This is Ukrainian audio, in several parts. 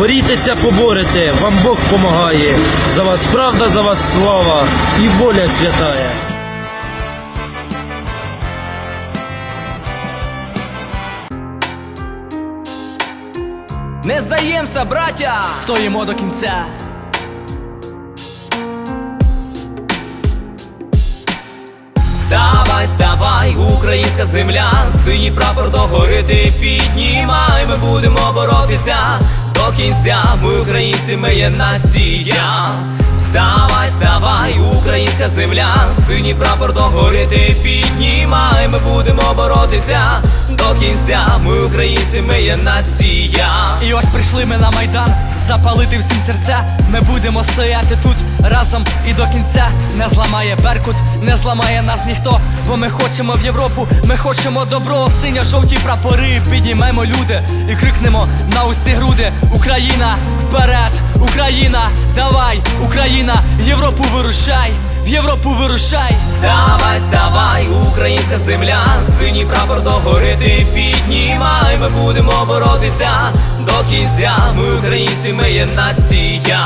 Борітеся, поборете, вам Бог помагає. За вас правда, за вас слава і воля святая. Не здаємося, браття! Стоїмо до кінця. Вставай, ставай, українська земля, синій прапор догори ти піднімай, ми будемо боротися до кінця. Ми українці, ми є нація. Українська земля, синій прапор догори ти піднімай, ми будемо боротися до кінця. Ми українці, ми є нація. І ось прийшли ми на майдан запалити всім серця. Ми будемо стояти тут разом і до кінця. Не зламає Беркут, не зламає нас ніхто. Бо ми хочемо в Європу, ми хочемо добро, синьо-жовті прапори. Піднімемо люди і крикнемо на усі груди. Україна вперед! Україна, давай, Україна, Європу вирушай, в Європу вирушай. ставай, ставай, українська земля, синій прапор догори ти піднімай, ми будемо боротися до кінця. Ми українці, ми є нація.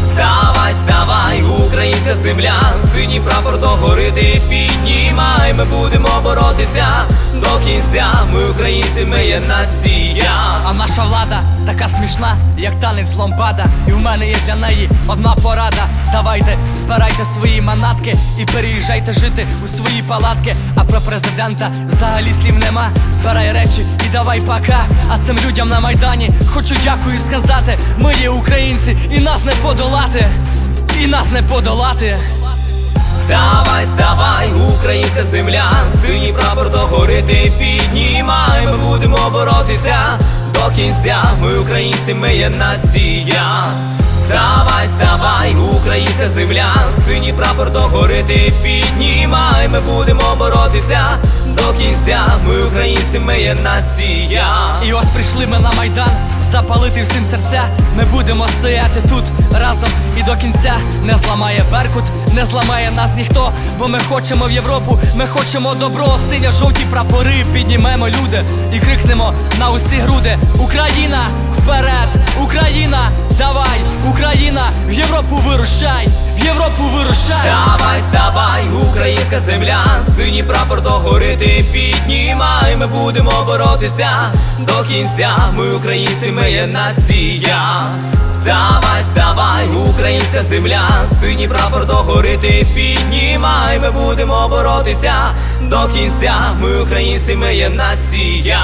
ставай, ставай, українська земля, синій прапор догори ти піднімай, ми будемо боротися до кінця. Ми українці, ми є нація. А наша влада така смішна, як танець ломбада. І в мене є для неї одна порада. Давайте, збирайте свої манатки і переїжджайте жити у свої палатки. А про президента взагалі слів нема. Збирай речі і давай пока. А цим людям на майдані хочу дякую сказати. Ми є українці, і нас не подолати. І нас не подолати. Вставай, ставай, українська земля, синій прапор догори ти піднімай, ми будемо боротися до кінця. Ми українці, ми є нація. Вставай, вставай, українська земля, синій прапор догори ти піднімай, ми будемо боротися до кінця. Ми українці, ми є нація. І ось прийшли ми на майдан запалити всім серця. Ми будемо стояти тут разом і до кінця. Не зламає Беркут, не зламає нас ніхто, бо ми хочемо в Європу, ми хочемо добро, синьо-жовті прапори піднімемо люди і крикнемо на усі груди. Україна вперед! Україна! Україна, в Європу вирушай! В Європу вирушай! Вставай, вставай, українська земля, синій прапор догори ти піднімай, ми будемо боротися до кінця. Ми українці, ми є нація. Вставай, вставай, українська земля, синій прапор догори ти піднімай, ми будемо боротися до кінця. Ми українці, ми є нація.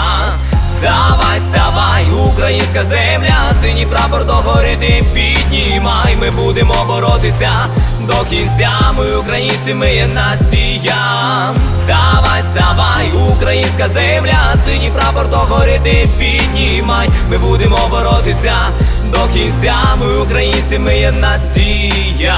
Вставай, вставай, українська земля, синій прапор догори ти піднімай, ми будемо боротися до кінця. Ми українці, ми є нація. Вставай, вставай, українська земля, синій прапор догори ти піднімай, ми будемо боротися до кінця. Ми українці, ми є нація.